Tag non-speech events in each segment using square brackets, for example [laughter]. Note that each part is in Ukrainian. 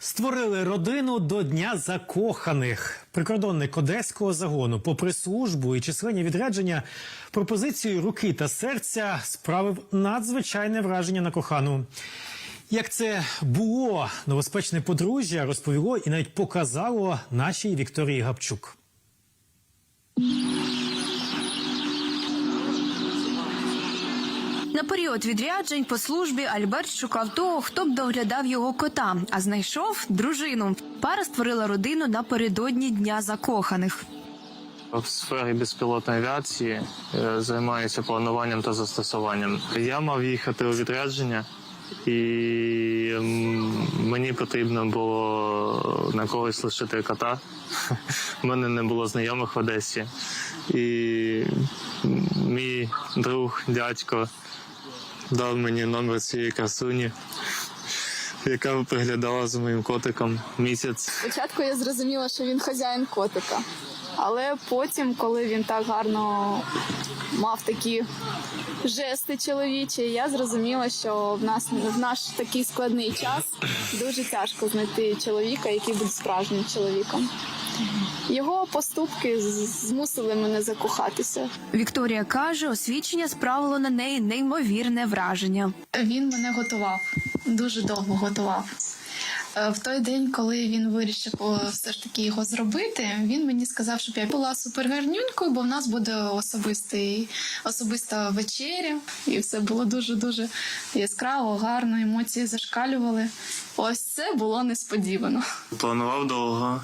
Створили родину до Дня закоханих. Прикордонник одеського загону, попри службу і численні відрядження, пропозицією руки та серця справив надзвичайне враження на кохану. Як це було новоспечне подружжя, розповіло і навіть показало нашій Вікторії Гапчук. На період відряджень по службі Альберт шукав того, хто б доглядав його кота, а знайшов дружину. Пара створила родину напередодні дня закоханих. В сфері безпілотної авіації е, займаюся плануванням та застосуванням. Я мав їхати у відрядження, і мені потрібно було на когось лишити кота. [laughs] У мене не було знайомих в Одесі. І мій друг, дядько, дав мені номер цієї красуні, яка приглядала за моїм котиком місяць. Спочатку я зрозуміла, що він хазяїн котика. Але потім, коли він так гарно мав такі жести чоловічі, я зрозуміла, що в нас в наш такий складний час дуже тяжко знайти чоловіка, який буде справжнім чоловіком. Його поступки змусили мене закохатися. Вікторія каже, освідчення справило на неї неймовірне враження. Він мене готував, дуже довго готував. Е, В той день, коли він вирішив все ж таки його зробити, він мені сказав, щоб я була супергарнюнькою, бо в нас буде особистий, особиста вечеря, і все було дуже дуже яскраво, гарно, емоції зашкалювали. Ось це було несподівано. Планував довго,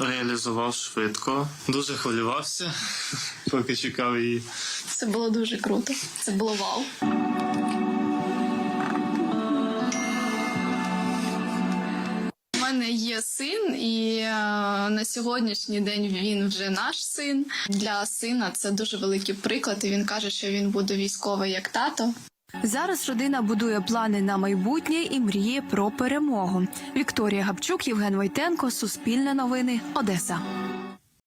реалізував швидко, дуже хвилювався, [laughs] поки чекав її. Це було дуже круто. Це було вау. У мене є син, і е, на сьогоднішній день він вже наш син. Для сина це дуже великий приклад. І він каже, що він буде військовий як тато. Зараз родина будує плани на майбутнє і мріє про перемогу. Вікторія Гапчук, Євген Войтенко, Суспільне новини, Одеса.